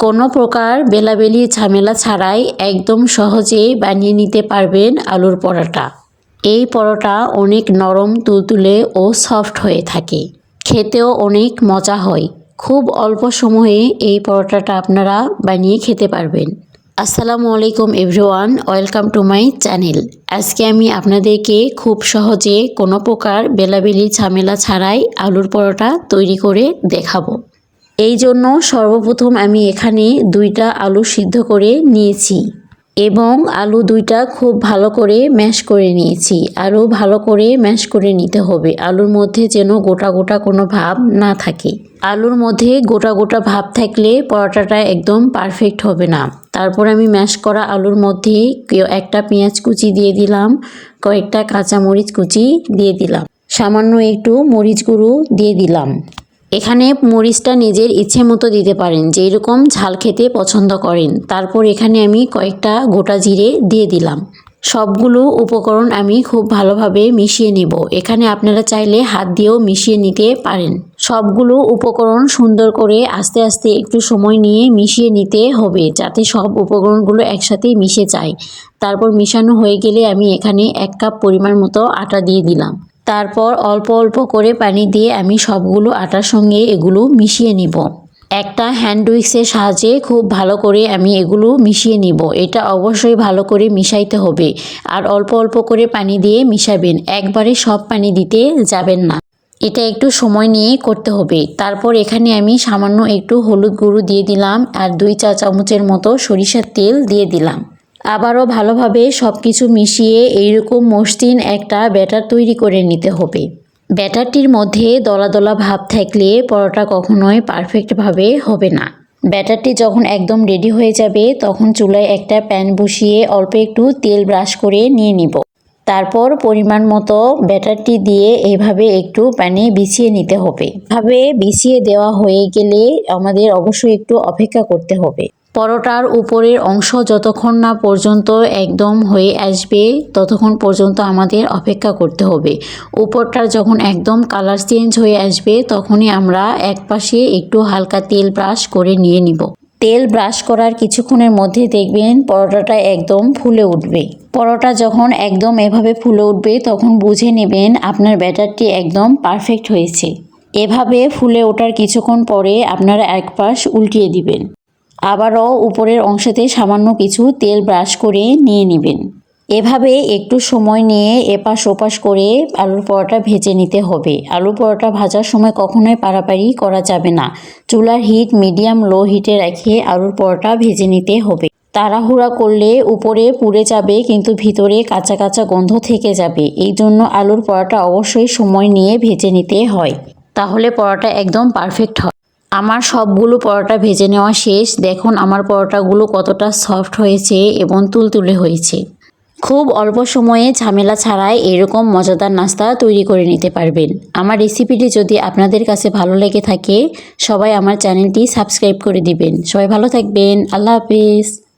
কোনো প্রকার বেলাবেলি ঝামেলা ছাড়াই একদম সহজেই বানিয়ে নিতে পারবেন আলুর পরোটা। এই পরোটা অনেক নরম, তুলতুলে ও সফট হয়ে থাকে। খেতেও অনেক মজা হয়। খুব অল্প সময়ে এই পরোটাটা আপনারা বানিয়ে খেতে পারবেন। আসসালামু আলাইকুম everyone, welcome to my channel. আজকে আমি আপনাদেরকে খুব সহজে কোনো প্রকার বেলাবেলি ঝামেলা ছাড়াই আলুর পরোটা তৈরি করে দেখাবো। এই জন্য সর্বপ্রথম আমি এখানে দুইটা আলু সিদ্ধ করে নিয়েছি এবং আলু দুইটা খুব ভালো করে ম্যাশ করে নিয়েছি। আরও ভালো করে ম্যাশ করে নিতে হবে। আলুর মধ্যে যেন গোটা গোটা কোনো ভাব না থাকে। আলুর মধ্যে গোটা গোটা ভাব থাকলে পরোটাটা একদম পারফেক্ট হবে না। তারপর আমি ম্যাশ করা আলুর মধ্যে একটা পেঁয়াজ কুচি দিয়ে দিলাম, কয়েকটা কাঁচা মরিচ কুচি দিয়ে দিলাম। সামান্য একটু মরিচ গুঁড়ো দিয়ে দিলাম। এখানে মরিচটা নিজের ইচ্ছে মতো দিতে পারেন যেই রকম ঝাল খেতে পছন্দ করেন। তারপর এখানে আমি কয়েকটা গোটা জিরে দিয়ে দিলাম। সবগুলো উপকরণ আমি খুব ভালোভাবে মিশিয়ে নেব। এখানে আপনারা চাইলে হাত দিয়েও মিশিয়ে নিতে পারেন। সবগুলো উপকরণ সুন্দর করে আস্তে আস্তে একটু সময় নিয়ে মিশিয়ে নিতে হবে, যাতে সব উপকরণগুলো একসাথে মিশে যায়। তারপর মিশানো হয়ে গেলে আমি এখানে এক কাপ পরিমাণ মতো আটা দিয়ে দিলাম। তারপর অল্প অল্প করে পানি দিয়ে আমি সবগুলো আটার সঙ্গে এগুলো মিশিয়ে নিব। একটা হ্যান্ড উইক্সের সাহায্যে খুব ভালো করে আমি এগুলো মিশিয়ে নিব। এটা অবশ্যই ভালো করে মিশাইতে হবে। আর অল্প অল্প করে পানি দিয়ে মিশাবেন। একবারে সব পানি দিতে যাবেন না। এটা একটু সময় নিয়ে করতে হবে। তারপর এখানে আমি সামান্য একটু হলুদ গুঁড়ো দিয়ে দিলাম আর দুই চা চামচের মতো সরিষার তেল দিয়ে দিলাম। আবারও ভালোভাবে সব কিছু মিশিয়ে এইরকম মসৃণ একটা ব্যাটার তৈরি করে নিতে হবে। ব্যাটারটির মধ্যে দলা দলা ভাব থাকলে পরোটা কখনোই পারফেক্টভাবে হবে না। ব্যাটারটি যখন একদম রেডি হয়ে যাবে, তখন চুলায় একটা প্যান বসিয়ে অল্প একটু তেল ব্রাশ করে নিয়ে নিব। তারপর পরিমাণ মতো ব্যাটারটি দিয়ে এইভাবে একটু প্যানে বিছিয়ে নিতে হবে। ভাবে বিছিয়ে দেওয়া হয়ে গেলে আমাদের অবশ্যই একটু অপেক্ষা করতে হবে। পরোটার উপরের অংশ যতক্ষণ না পর্যন্ত একদম হয়ে আসবে, ততক্ষণ পর্যন্ত আমাদের অপেক্ষা করতে হবে। উপরটার যখন একদম কালার চেঞ্জ হয়ে আসবে, তখনই আমরা এক পাশে একটু হালকা তেল ব্রাশ করে নিয়ে নিব। তেল ব্রাশ করার কিছুক্ষণের মধ্যে দেখবেন পরোটাটা একদম ফুলে উঠবে। পরোটা যখন একদম এভাবে ফুলে উঠবে, তখন বুঝে নেবেন আপনার ব্যাটারটি একদম পারফেক্ট হয়েছে। এভাবে ফুলে ওঠার কিছুক্ষণ পরে আপনারা এক পাশ উল্টিয়ে দিবেন। আবারও উপরের অংশেতে সামান্য কিছু তেল ব্রাশ করে নিয়ে নেবেন। এভাবে একটু সময় নিয়ে এপাশ ওপাশ করে আলুর পরোটা ভেজে নিতে হবে। আলু পরোটা ভাজার সময় কখনোই পারাপারি করা যাবে না। চুলার হিট মিডিয়াম লো হিটে রেখে আলুর পরোটা ভেজে নিতে হবে। তাড়াহুড়া করলে উপরে পুড়ে যাবে কিন্তু ভিতরে কাঁচা কাঁচা গন্ধ থেকে যাবে। এই জন্য আলুর পরোটা অবশ্যই সময় নিয়ে ভেজে নিতে হয়। তাহলে পরোটা একদম পারফেক্ট হয়। আমার সবগুলো পরোটা ভেজে নেওয়া শেষ। দেখুন, আমার পরোটাগুলো কতটা সফট হয়েছে এবং তুলতুলে হয়েছে। খুব অল্প সময়ে ঝামেলা ছাড়াই এরকম মজাদার নাস্তা তৈরি করে নিতে পারবেন। আমার রেসিপিটি যদি আপনাদের কাছে ভালো লেগে থাকে, সবাই আমার চ্যানেলটি সাবস্ক্রাইব করে দিবেন। সবাই ভালো থাকবেন। আল্লাহ হাফিজ।